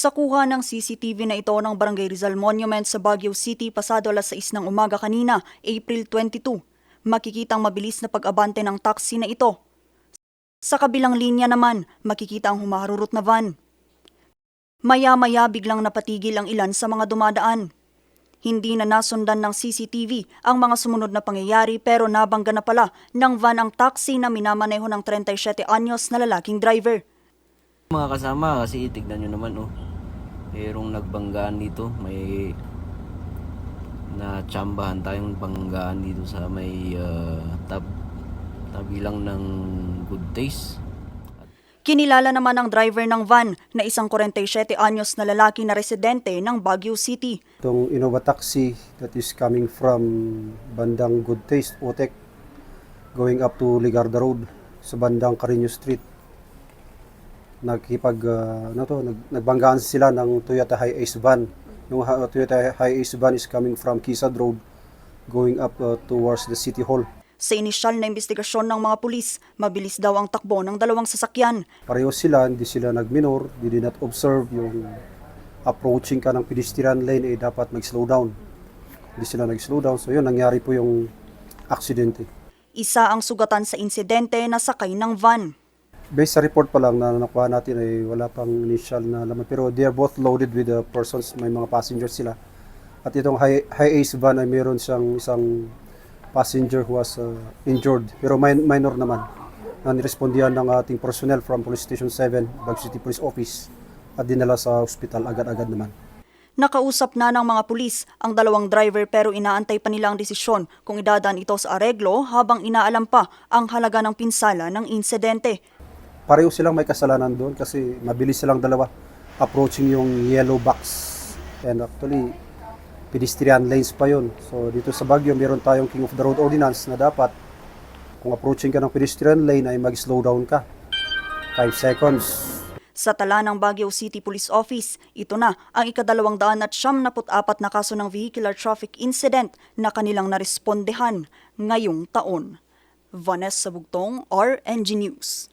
Sa kuha ng CCTV na ito ng Barangay Rizal Monument sa Baguio City pasado alas 6 ng umaga kanina, April 22, makikitang mabilis na pag-abante ng taxi na ito. Sa kabilang linya naman, makikita ang humaharurot na van. Maya-maya biglang napatigil ang ilan sa mga dumadaan. Hindi na nasundan ng CCTV ang mga sumunod na pangyayari pero nabangga na pala ng van ang taxi na minamaneho ng 37 anyos na lalaking driver. Mga kasama kasi tignan nyo naman oh. Merong nagbanggaan dito. May natsambahan tayong banggaan dito sa may ah, tab tabi lang ng good taste. Kinilala naman ng driver ng van na isang 47 anyos na lalaki na residente ng Baguio City. Itong Innova taxi that is coming from bandang Good Taste, Otek, going up to Ligarda Road sa bandang Carino Street. Nagkipag, ah, ano to, nag, nagbanggaan sila ng Toyota Hi-Ace van. Yung ha- Toyota Hi-Ace van is coming from Kisad Road going up ah, towards the City Hall. Sa inisyal na investigasyon ng mga pulis, mabilis daw ang takbo ng dalawang sasakyan. Pareho sila, hindi sila nag-minor, they did not observe yung approaching ka ng pedestrian lane, eh dapat mag-slow down. Hindi sila nag-slow down, so yun, nangyari po yung aksidente. Isa ang sugatan sa insidente na sakay ng van. Based sa report pa lang na nakuha natin ay wala pang initial na laman, pero they are both loaded with the persons, may mga passengers sila. At itong high, high ace van ay meron siyang isang passenger who was uh, injured, pero min- minor naman na nirespondihan ng ating personnel from Police Station 7, Baguio City Police Office at dinala sa hospital agad-agad naman. Nakausap na ng mga pulis ang dalawang driver pero inaantay pa nila ang desisyon kung idadaan ito sa areglo habang inaalam pa ang halaga ng pinsala ng insidente. Pareho silang may kasalanan doon kasi mabilis silang dalawa approaching yung yellow box. And actually, pedestrian lanes pa yun. So dito sa Baguio, meron tayong King of the Road Ordinance na dapat kung approaching ka ng pedestrian lane ay mag-slow down ka. 5 seconds. Sa tala ng Baguio City Police Office, ito na ang ikadalawang daan at siyam apat na kaso ng vehicular traffic incident na kanilang narespondehan ngayong taon. Vanessa Bugtong, RNG News.